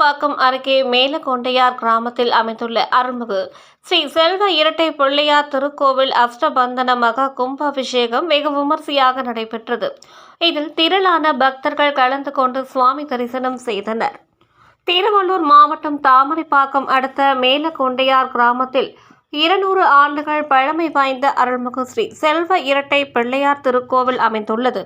தாமரைப்பாக்கம் அருகே மேலகொண்டையார் கிராமத்தில் அமைந்துள்ள அருள்மிகு ஸ்ரீ செல்வ இரட்டை பிள்ளையார் திருக்கோவில் அஷ்டபந்தன மகா கும்பாபிஷேகம் வெகு விமர்சையாக நடைபெற்றது. இதில் திரளான பக்தர்கள் கலந்து கொண்டு சுவாமி தரிசனம் செய்தனர். திருவள்ளூர் மாவட்டம் தாமரைப்பாக்கம் அடுத்த மேலகொண்டையார் கிராமத்தில் இருநூறு ஆண்டுகள் பழமை வாய்ந்த அருள்மிகு ஸ்ரீ செல்வ இரட்டை பிள்ளையார் திருக்கோவில் அமைந்துள்ளது.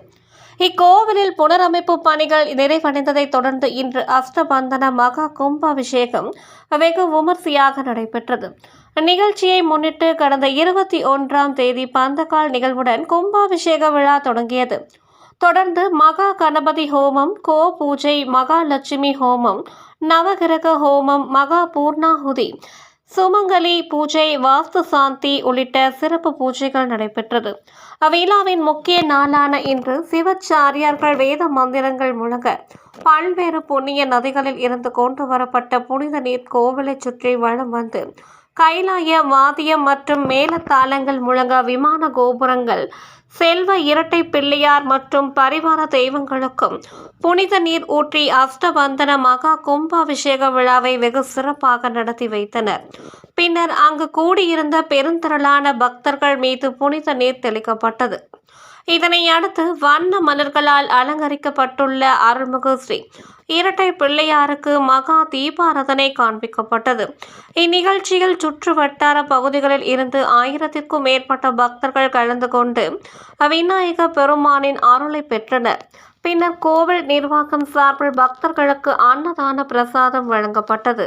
இக்கோவிலில் புனரமைப்பு பணிகள் நிறைவடைந்ததைத் தொடர்ந்து இன்று அஷ்டபந்தன மகா கும்பாபிஷேகம் வெகு விமர்சையாக நடைபெற்றது. நிகழ்ச்சியை முன்னிட்டு கடந்த இருபத்தி ஒன்றாம் தேதி பந்தகால் நிகழ்வுடன் கும்பாபிஷேக விழா தொடங்கியது. தொடர்ந்து மகா கணபதி ஹோமம் கோ பூஜை மகாலட்சுமி ஹோமம் நவகிரக ஹோமம் மகா பூர்ணாகுதி சுமங்கலி பூஜை வாஸ்து சாந்தி உள்ளிட்ட சிறப்பு பூஜைகள் நடைபெற்றது. அவ்விழாவின் முக்கிய நாளான இன்று சிவச்சாரியார்கள் வேத மந்திரங்கள் முழங்க பல்வேறு புண்ணிய நதிகளில் இருந்து கொண்டு வரப்பட்ட புனித நீர் கோவிலை சுற்றி வளம் வந்து கைலாய வாத்தியம் மற்றும் மேலத்தாளங்கள் முழங்க விமான கோபுரங்கள் செல்வ இரட்டை பிள்ளையார் மற்றும் பரிவார தெய்வங்களுக்கும் புனித நீர் ஊற்றி அஷ்டபந்தன மகா கும்பாபிஷேக விழாவை வெகு சிறப்பாக நடத்தி வைத்தனர். பின்னர் அங்கு கூடியிருந்த பெருந்திரளான பக்தர்கள் மீது புனித நீர் தெளிக்கப்பட்டது. இதனை அடுத்து வண்ண மலர்களால் அலங்கரிக்கப்பட்டுள்ள அருள்மிகு ஸ்ரீ இரட்டை பிள்ளையாருக்கு மகா தீபாரதனை காண்பிக்கப்பட்டது. இந்நிகழ்ச்சியில் சுற்று வட்டார பகுதிகளில் இருந்து ஆயிரத்திற்கும் மேற்பட்ட பக்தர்கள் கலந்து கொண்டு விநாயக பெருமானின் அருளை பெற்றனர். பின்னர் கோவில் நிர்வாகம் சார்பில் பக்தர்களுக்கு அன்னதான பிரசாதம் வழங்கப்பட்டது.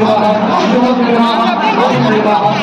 Thank you.